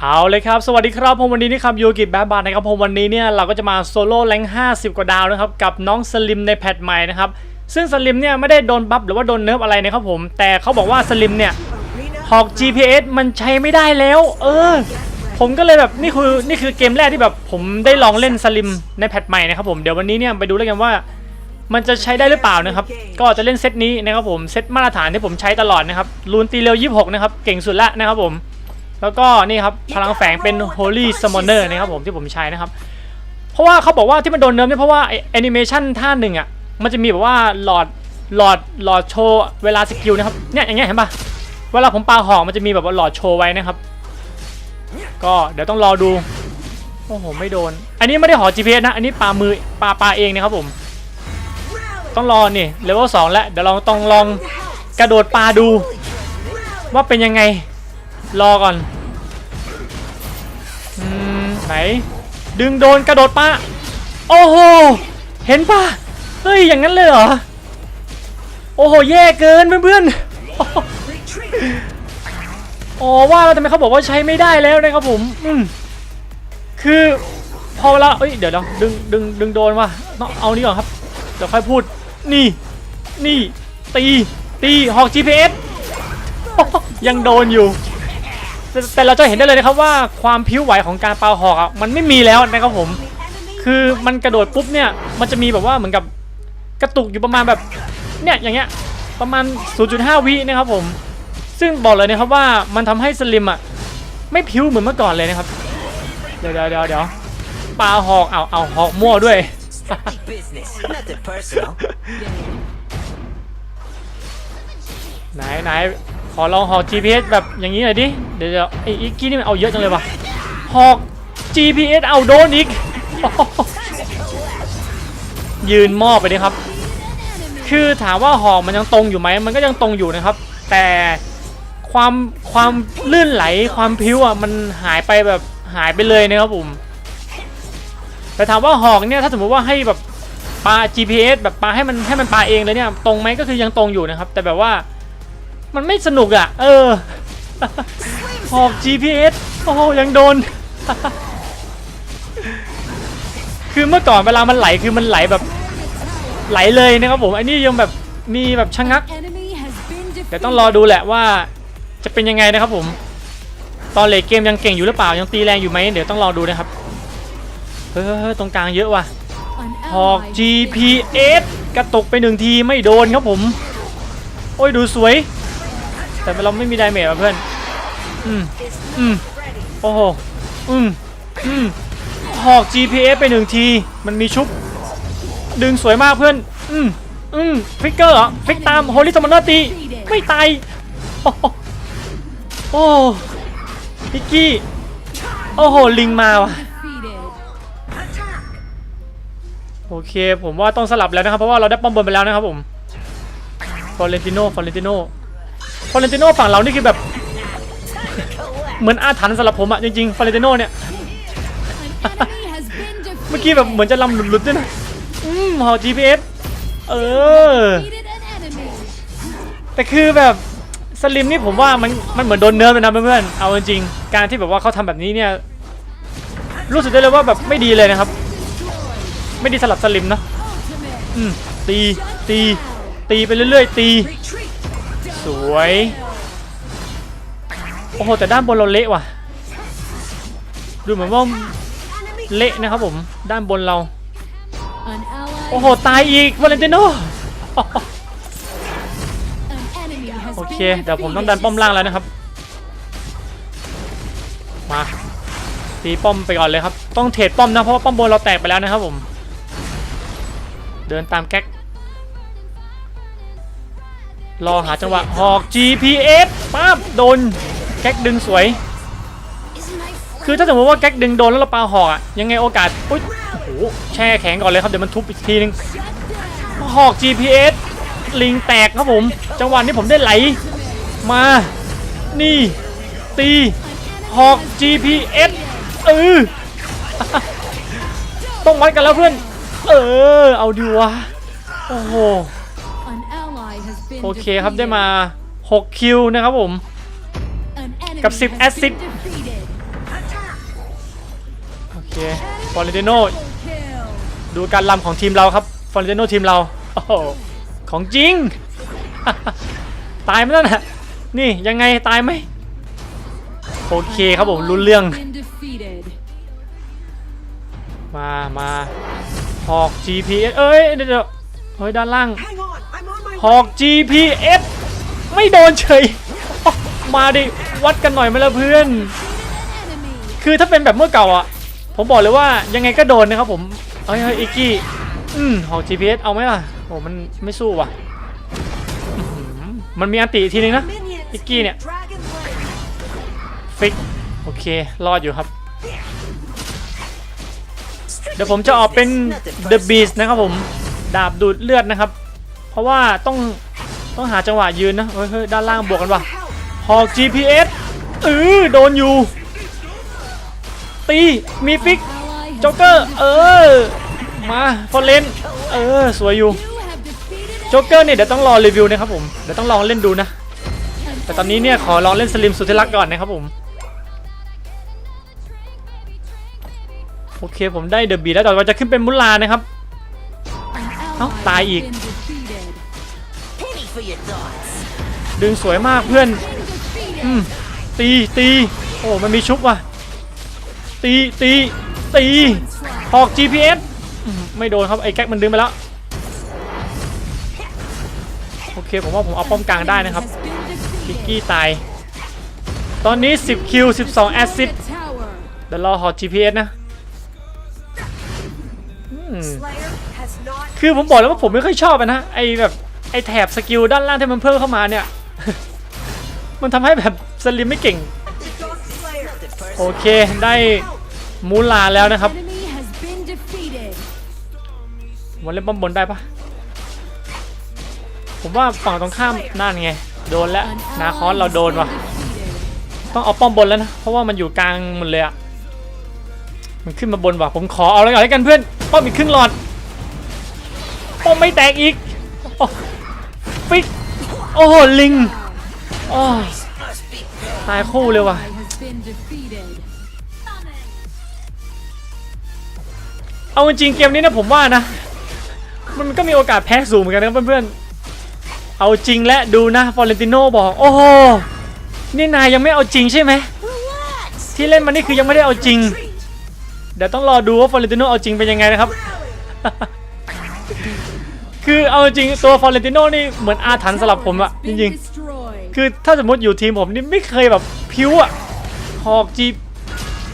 เอาเลยครับ สวัสดีครับ ผมวันนี้นี่ครับยูกิแบดบาร์นะครับ ผมวันนี้เนี่ยเราก็จะมาโซโล่แรง50 กว่าดาวนะครับ กับน้องสลิมในแพทใหม่นะครับ ซึ่งสลิมเนี่ยไม่ได้โดนบัฟหรือว่าโดนเนิร์ฟอะไรนะครับผม แต่เขาบอกว่าสลิมเนี่ยหอก GPS มันใช้ไม่ได้แล้ว เออ ผมก็เลยแบบนี่คือนี่คือเกมแรกที่แบบผมได้ลองเล่นสลิมในแพทใหม่นะครับผมเดี๋ยววันนี้เนี่ยไปดูแล้วกันว่า มันจะใช้ได้หรือเปล่านะครับ ก็จะเล่นเซตนี้นะครับผมเซตมาตรฐานที่ผมใช้ตลอดนะครับลูนตีเร็ว26นะครับเก่งสุดละนะครับผม แล้วก็นี่ครับพลังแฝงเป็น Holy Summoner นะครับผมที่ผมใช้นะครับ เพราะว่าเขาบอกว่าที่มันโดนเนิร์ฟเนี่ยเพราะว่าแอนิเมชันท่าหนึ่งอะมันจะมีแบบว่าหลอดหลอดหลอดโชว์เวลาสกิลนะครับเนี่ยอย่างเงี้ยเห็นปะเวลาผมปาหอกมันจะมีแบบว่าหลอดโชว์ไว้นะครับ ก็เดี๋ยวต้องรอดูโอ้โหไม่โดน อันนี้ไม่ได้หอ GPS นะ อันนี้ปามือปาปาเองนะครับผม ต้องรอนี่เลเวลสองแล้วเดี๋ยวเราต้องลองกระโดดปลาดู ว่าเป็นยังไง รอก่อนอืมไหน ดึงโดนกระโดดปลาโอ้โห เห็นปะเฮ้ย อย่างนั้นเลยเหรอ โอ้โห แย่เกินเพื่อนๆอ๋อว่าแล้วทำไมเขาบอกว่าใช้ไม่ได้แล้วนะครับผม อืมคือพอเวลาเอ้ย เดี๋ยวเดี๋ยวดึง ดึง ดึงโดนว่ะต้องเอานี่ก่อนครับ เดี๋ยวค่อยพูด นี่ นี่ ตี ตี หอก GPS ยังโดนอยู่ แต่แต่เราจะเห็นได้เลยนะครับว่าความผิวไหวของการเป่าหอกอะมันไม่มีแล้วนะครับผม คือมันกระโดดปุ๊บเนี่ยมันจะมีแบบว่าเหมือนกับกระตุกอยู่ประมาณแบบเนี่ยอย่างเงี้ยประมาณ 0.5 วินะครับผม ซึ่งบอกเลยนะครับว่ามันทำให้สลิมอะไม่ผิวเหมือนเมื่อก่อนเลยนะครับ เดี๋ยวเดี๋ยวเดี๋ยวเดี๋ยวปลาหอกเอาเอาหอกมั่วด้วย Strictly business, nothing personal. ไหนไหน ขอลองหอก GPS แบบอย่างนี้หน่อยดิ เดี๋ยวไอ้อีกกี้นี่มันเอาเยอะจังเลยว่ะหอก GPS เอาโดนอีก ยืนมอบไปดิครับ คือถามว่าหอกมันยังตรงอยู่ไหม มันก็ยังตรงอยู่นะครับ แต่ความความลื่นไหลความพิ้วอะมันหายไปแบบหายไปเลยนะครับผม แต่ถามว่าหอกเนี่ยถ้าสมมติว่าให้แบบปา GPS แบบปาให้มันให้มันปาเองเลยเนี่ยตรงไหมก็คือยังตรงอยู่นะครับ แต่แบบว่า มันไม่สนุกอะ เออหอก GPS โอ้โหยังโดน คือเมื่อก่อนเวลามันไหลคือมันไหลแบบไหลเลยนะครับผมอ้นี่ยังแบบมีแบบชะงัก เดี๋ยวต้องรอดูแหละว่าจะเป็นยังไงนะครับผม ตอนเลทเกมยังเก่งอยู่หรือเปล่า ยังตีแรงอยู่ไหมเดี๋ยวต้องรอดูนะครับ เฮ้ยตรงกลางเยอะว่ะหอก GPS กระตกไปหนึ่งทีไม่โดนครับผม โอ้ยดูสวย แต่เราไม่มีไดเมจว่ะเพื่อน อืม อืม โอ้โห อืม อืม หอก GPS ไปหนึ่งที มันมีชุบ ดึงสวยมากเพื่อน อืม อืมฟิกเกอร์เหรอฟิกตามโฮลิสมอนเนอร์ตี ไม่ตาย โอ้โหโอ้พิกกี้ โอ้โห ลิงมาว่ะโอเค ผมว่าต้องสลับแล้วนะครับ เพราะว่าเราได้ป้อมบนไปแล้วนะครับผมฟอเรนติโนฟอเรนติโนฟ อเรนติโนฝั่งเรานี่คือแบบ เหมือนอาถรรพ์สำหรับผมอะจริงๆฟอเรนติโนเนี่ย เมื่อกี้แบบเหมือนจะลำหลุดๆด้วยนะ อืมหอ GPS เออ แต่คือแบบสลิมนี่ผมว่ามันมันเหมือนโดนเนิร์ฟเลยนะเพื่อนๆ เอาจริงๆการที่แบบว่าเขาทำแบบนี้เนี่ย รู้สึกได้เลยว่าแบบไม่ดีเลยนะครับ ไม่ดีสำหรับสลิมนะอืมตีตีตีไปเรื่อยๆ ตี สวย โอ้โห แต่ด้านบนเราเละว่ะ ดูเหมือนว่าเละนะครับผม ด้านบนเรา โอ้โห ตายอีกวาเลนติโนโอเค เดี๋ยวผมต้องดันป้อมล่างแล้วนะครับ มาตีป้อมไปก่อนเลยครับ ต้องเทรดป้อมนะ เพราะว่าป้อมบนเราแตกไปแล้วนะครับผม เดินตามแก๊ก รอหาจังหวะหอก GPS ปั๊บโดนแก๊กดึงสวย คือถ้าสมมติว่าแก๊กดึงโดนแล้วเราปาหอกอะยังไงโอกาสอุ๊ยโอ้โหแช่แข็งก่อนเลยครับเดี๋ยวมันทุบอีกทีนึงหอก GPS ลิงแตกครับผม จังหวะนี้ผมได้ไหล มา นี่ ตีหอก GPS เออต้องวัดกันแล้วเพื่อน เออ เอาดีวะ โอ้โห โอเคครับได้มา 6 คิวนะครับผม กับ 10 แอสซิสเคฟอร์เรนติโนดูการลำของทีมเราครับฟอร์เรนติโนทีมเราโอ้โหของจริง ตายไหมนั่นน่ะนี่ยังไงตายไหมโอเคครับผมรู้เรื่อง Been defeated. มามาหอก GPS เอ้ยเดี๋ยวเดี๋ยวเฮ้ยด้านล่าง หอก GPS ไม่โดนเฉย มาดิ วัดกันหน่อยไหมล่ะเพื่อน คือถ้าเป็นแบบเมื่อเก่าอะ ผมบอกเลยว่ายังไงก็โดนนะครับผม เฮ้ยเฮ้ยอิกกี้ อืมหอก GPS เอาไหมล่ะโอ้มันไม่สู้ว่ะ มันมีอันติอีทีนึงนะ อิกกี้เนี่ย ฟิก โอเค รอดอยู่ครับเดี๋ยวผมจะออกเป็น The Beast นะครับผม ดาบดูดเลือดนะครับ ราะว่าต้องต้องหาจังหวะยืนนะเฮ้ยด้านล่างบวกกันว่ะหอก GPS เออโดนอยู่ ตีมีฟิกจ็อกเกอร์เออมาฟอร์เรนเออสวยอยู่จ็อกเกอร์เนี่ยเดี๋ยวต้องรอรีวิวนะครับผมเดี๋ยวต้องลองเล่นดูนะ แต่ตอนนี้เนี่ยขอลองเล่นสลิมสุดที่รักก่อนนะครับผมโอเคผมได้เดอะบีแล้วต่อไปจะขึ้นเป็นมุลานะครับ an Áo, ally tài has gì? been defeated. ดึงสวยมากเพื่อนอืมตีตีโอ้มันมีชุบว่ะ ตีตีตีหอก GPS อมไม่โดนครับไอ้แก๊กมันดึงไปแล้วโอเคผมว่าผมเอาป้อมกลางได้นะครับพิกกี้ตาย ตอนนี้ 10 คิว 12 แอสซิสเดี๋ยวรอหอก GPS นะคือผมบอกแล้วว่าผมไม่ค่อยชอบนะไอ้แบบ ไอแถบสกิลด้านล่างที่มันเพิ่มเข้ามาเนี่ย มันทำให้แบบสลิมไม่เก่ง โอเคได้มูลาแล้วนะครับวันเล่นบอมบนได้ปะผมว่าฝั่งตรงข้ามนั่นไง โดนแล้วนาคอ ally สเราโดนว่ะต้องเอาป้อมบนแล้วนะเพราะว่ามันอยู่กลางหมดเลยอะมันขึ้นมาบนว่ะผมขอเอาเลยก่อนแล้วกันเพื่อนป้อมอีกครึ่งหลอดป้อมไม่แตกอีก โอ้โหลิงโอ้ตายคู่เลยว่ะเอาจริงเกมนี้นะผมว่านะ มันก็มีโอกาสแพ้สูงเหมือนกันนะครับเพื่อนๆ เอาจริงและดูนะฟอเรนติโนบอก โอ้โหนี่นายยังไม่เอาจริงใช่ไหมที่เล่นมานี่คือยังไม่ได้เอาจริง เดี๋ยวต้องรอดูว่าฟอเรนติโนเอาจริงเป็นยังไงนะครับ คือเอาจริงตัวฟอเรนติโนนี่เหมือนอาถรรพ์สำหรับผมอะ Has จ been ริง destroyed. ๆคือถ้าสมมติอยู่ทีมผมนี่ไม่เคยแบบพิ้วอะหอกจีบ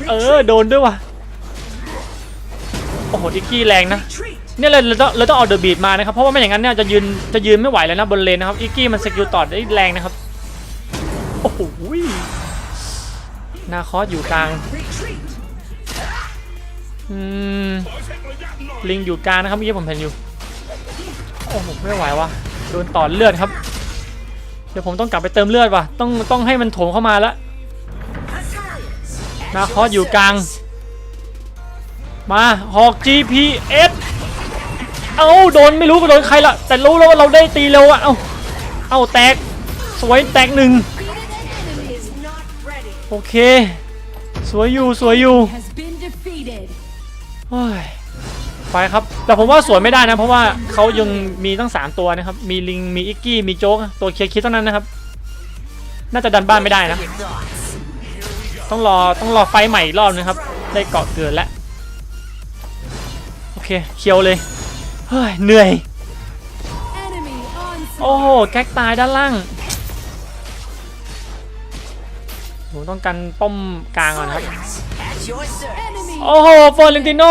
เออโดนด้วยว่ะโอ้โหอิกกี้แรงนะ Retreat. เนี่ยเลยเราต้องเราต้องเอาเดอะบีดมานะครับเพราะว่าไม่อย่างนั้นเนี่ยจะยืนจะยืนไม่ไหวเลยนะบนเลนนะครับอิกกี้มันสกิลต่อได้แรงนะครับโอ้โหนาคอสอยู่กลาง Retreat. อืมลิงอยู่กลางนะครับเมื่อกี้ผมเห็นอยู่ โอ้โหไม่ไหวว่ะโดนต่อเลือดครับ เดี๋ยวผมต้องกลับไปเติมเลือดว่ะต้องต้องให้มันโถมเข้ามาแล้ว Assyrians. นาคอสอยู่กลาง มาหอก GPS เอ้าโดนไม่รู้ก็โดนใครละแต่รู้แล้วว่าเราได้ตีเร็วอะเอ้าเอ้าแตกสวยแตกหนึ่ง Is not ready. โอเค สวยอยู่สวยอยู่ Has been defeated. โอ้ย ไปครับ แต่ผมว่าสวยไม่ได้นะ เพราะว่าเขายังมีตั้ง 3 ตัวนะครับ มีลิง มีอิกกี้ มีโจ๊ก ตัวเคลียร์คิดเท่านั้นนะครับ น่าจะดันบ้านไม่ได้นะ ต้องรอ ต้องรอไฟใหม่อีกรอบนึงครับ ได้เกาะเกิดแล้ว โอเค เคียวเลย เฮ้ย เหนื่อย โอ้โห แก๊กตายด้านล่าง ผมต้องกันป้อมกลางก่อนนะครับ At your service. Enemy โอ้โหฟอร์เรนติโน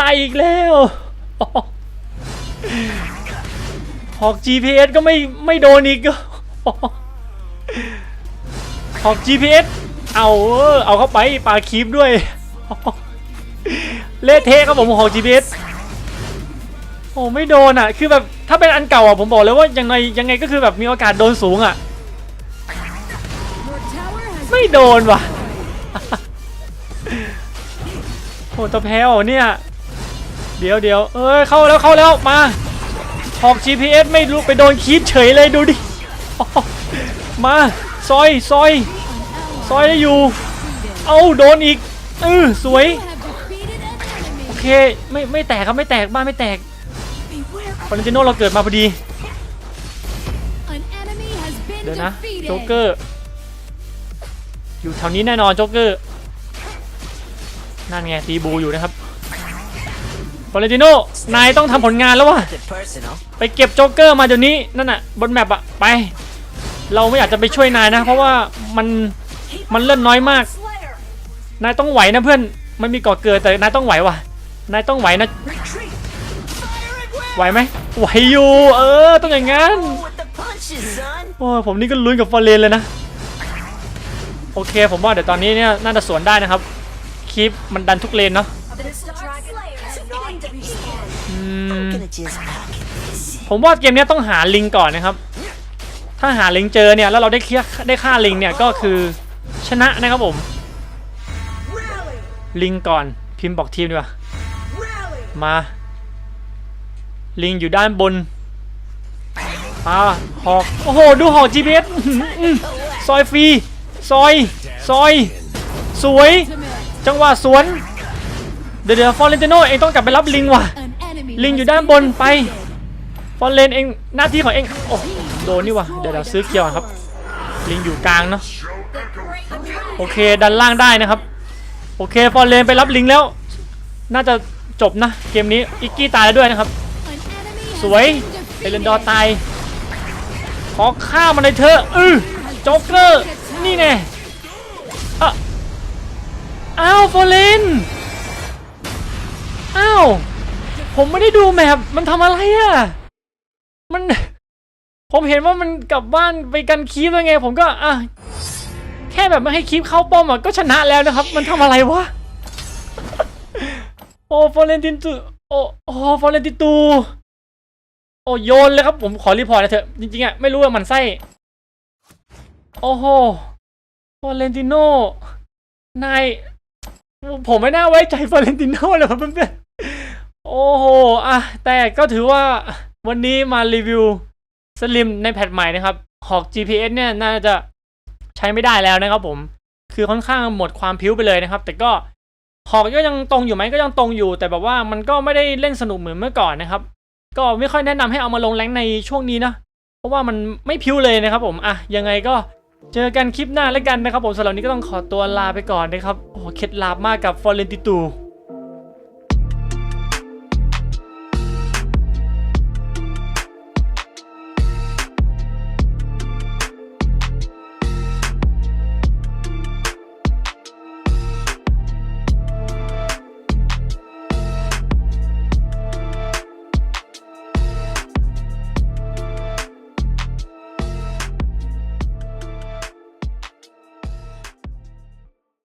ตายอีกแล้วโอ้โหหอก GPS ก็ไม่ไม่โดนอีกโอ้โหหอก GPS เอาเออเอาเข้าไปปาคีบด้วยโอ้โหเละเทะครับผมหอก GPS โอ้ไม่โดนอะ คือแบบถ้าเป็นอันเก่าอะผมบอกเลยว่ายังไงยังไงก็คือแบบมีโอกาสโดนสูงอะ Your tower has ไม่โดนว่ะ โอ้ตัวแพ้เหรอเนี่ย เดี๋ยวเดี๋ยวเอ้ยเข้าแล้วเข้าแล้วมาหอก GPS ไม่รู้ไปโดนคีบเฉยเลยดูดิ มาซอยซอยซอยได้อยู่ เอาโดนอีกเออสวย You have defeated an เคไม่ไม่แตกครับไม่แตกบ้านไม่แตกฟอรนติโนเราเกิดมาพอดี เดี๋ยวนะโจ๊กเกอร์ อยู่แถวนี้แน่นอนโจ๊กเกอร์ นั่นไงตีบูอยู่นะครับฟอเรนติโนนายต้องทำผลงานแล้วว่ะ it personal. ไปเก็บโจ๊กเกอร์มาเดี๋ยวนี้นั่นน่ะบนแมปอะไป เราไม่อยากจะไปช่วยนายนะ เพราะว่ามันมันเลื่อนน้อยมาก Slayer. นายต้องไหวนะเพื่อนมันมีก่อเกิดแต่นายต้องไหวว่ะนายต้องไหวนะ Retreat. Fire and whip. ไหวไหมไหวอยู่เออต้องอย่างงั้น Oh, with the punches, son. โอ้ยผมนี่ก็ลุ้นกับฟอร์เรนเลยนะโอเค ผมว่าเดี๋ยวตอนนี้เนี่ยน่าจะสวนได้นะครับ คลิปมันดันทุกเลนเนาะ This dragon is not defeated. อืม Gonna just pocket this. ผมว่าเกมเนี้ยต้องหาลิงก่อนนะครับ ถ้าหาลิงเจอเนี่ยแล้วเราได้เคลียร์ได้ฆ่าลิงเนี่ยก็คือชนะนะครับผม Rally. ลิงก่อนพิมพ์บอกทีมดีกว่า Rally. มา ลิงอยู่ด้านบนมาหอกโอ้โหดูหอก GPS อื้อหืออื้อซอยฟรีซอย ซอย สวย Ultimate. จังหวะสวน เดี๋ยวเดี๋ยวฟอร์เรนติโนเองต้องกลับไปรับลิงว่ะ An enemy ลิง has อยู่ด้าน been บนไป defeated. ฟอร์เรนเองหน้าที่ของเอง โอ้โดนนี่ว่ะ เดี๋ยวเดี๋ยวซื้อเกียร์ก่อนครับ ลิงอยู่กลางเนาะ โอเคดันล่างได้นะครับ โอเคฟอร์เรนไปรับลิงแล้ว น่าจะจบนะ เกมนี้ อิกกี้ตายแล้วด้วยนะครับ An enemy has สวย been เอเลนดอร์ defeated. ตาย ขอฆ่ามันเลยเถอะอือโจ๊กเกอร์ นี่แน่อะ อ้าวฟอร์เรนอ้าวผมไม่ได้ดูแมพมันทำอะไรอะ มัน ผมเห็นว่ามันกลับบ้านไปกันคีบแล้วไง ผมก็อะแค่แบบไม่ให้คีบเข้าป้อมอะก็ชนะแล้วนะครับ มันทำอะไรวะ โอ้ฟอร์เรนตินตูโอ้โอ้ฟอร์เรนตินตูโอ้โยนเลยครับผมขอรีพอร์ตนะเถอะจริงๆอะไม่รู้ว่ามันไส้โอ้โหฟอร์เรนติโนนาย ผมไม่น่าไว้ใจฟอร์เรนติโนเลยครับเพื่อนโอ้โหอะแต่ก็ถือว่าวันนี้มารีวิวสลิมในแพทใหม่นะครับ หอก GPS เนี่ยน่าจะใช้ไม่ได้แล้วนะครับผม คือค่อนข้างหมดความพิ้วไปเลยนะครับ แต่ก็หอกก็ยังตรงอยู่ไหมก็ยังตรงอยู่ แต่แบบว่ามันก็ไม่ได้เล่นสนุกเหมือนเมื่อก่อนนะครับ ก็ไม่ค่อยแนะนำให้เอามาลงแรงในช่วงนี้นะ เพราะว่ามันไม่พิ้วเลยนะครับผม อะยังไงก็ เจอกันคลิปหน้าแล้วกันนะครับผมสำหรับนี้ก็ต้องขอตัวลาไปก่อนนะครับโอ้โหเคล็ดลับมากกับฟอร์เรนติตู